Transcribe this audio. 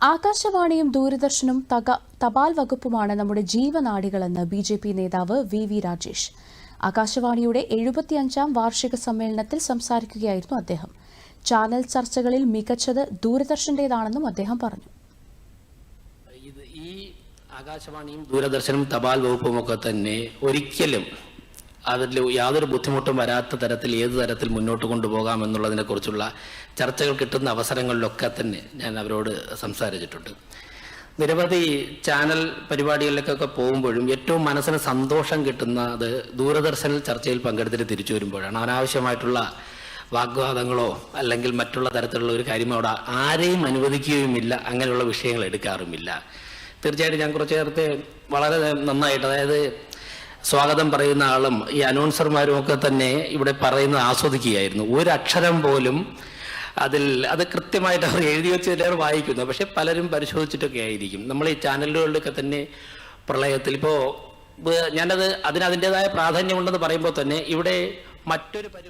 ആകാശവാണിയും ദൂരദർശനും തക തപാൽ വകുപ്പുമാണ് നമ്മുടെ ജീവനാടികളെന്ന് ബി ജെ പി നേതാവ് വി വി രാജേഷ്. ആകാശവാണിയുടെ എഴുപത്തിയഞ്ചാം വാർഷിക സമ്മേളനത്തിൽ സംസാരിക്കുകയായിരുന്നു അദ്ദേഹം. ചാനൽ ചർച്ചകളിൽ മികച്ചത് ദൂരദർശന്റേതാണെന്നും അദ്ദേഹം പറഞ്ഞു. ഈ ആകാശവാണിയും ദൂരദർശനും തപാൽ വകുപ്പുമൊക്കെ തന്നെ ഒരിക്കലും അതിൽ യാതൊരു ബുദ്ധിമുട്ടും വരാത്ത തരത്തിൽ ഏത് തരത്തിൽ മുന്നോട്ട് കൊണ്ടുപോകാം എന്നുള്ളതിനെ കുറിച്ചുള്ള ചർച്ചകൾ കിട്ടുന്ന അവസരങ്ങളിലൊക്കെ തന്നെ ഞാൻ അവരോട് സംസാരിച്ചിട്ടുണ്ട്. നിരവധി ചാനൽ പരിപാടികളിലേക്കൊക്കെ പോകുമ്പോഴും ഏറ്റവും മനസ്സിന് സന്തോഷം കിട്ടുന്നത് ദൂരദർശനിൽ ചർച്ചയിൽ പങ്കെടുത്തിട്ട് തിരിച്ചു വരുമ്പോഴാണ്. അനാവശ്യമായിട്ടുള്ള വാഗ്വാദങ്ങളോ അല്ലെങ്കിൽ മറ്റുള്ള തരത്തിലുള്ള ഒരു കാര്യം അവിടെ ആരെയും അനുവദിക്കുകയുമില്ല. അങ്ങനെയുള്ള വിഷയങ്ങൾ എടുക്കാറുമില്ല. തീർച്ചയായിട്ടും ഞാൻ കുറച്ച് നേരത്തെ വളരെ നന്നായിട്ട് അതായത് സ്വാഗതം പറയുന്ന ആളും ഈ അനൗൺസർമാരും ഒക്കെ തന്നെ ഇവിടെ പറയുന്നത് ആസ്വദിക്കുകയായിരുന്നു. ഒരക്ഷരം പോലും അതിൽ അത് കൃത്യമായിട്ട് അവർ എഴുതി വെച്ച് ചിലർ വായിക്കുന്നു. പക്ഷെ പലരും പരിശോധിച്ചിട്ടൊക്കെ ആയിരിക്കും. നമ്മൾ ഈ ചാനലുകളിലൊക്കെ തന്നെ പ്രളയത്തിൽ ഇപ്പോൾ ഞാനത് അതിന് അതിന്റെതായ പ്രാധാന്യമുണ്ടെന്ന് പറയുമ്പോൾ തന്നെ ഇവിടെ മറ്റൊരു പരി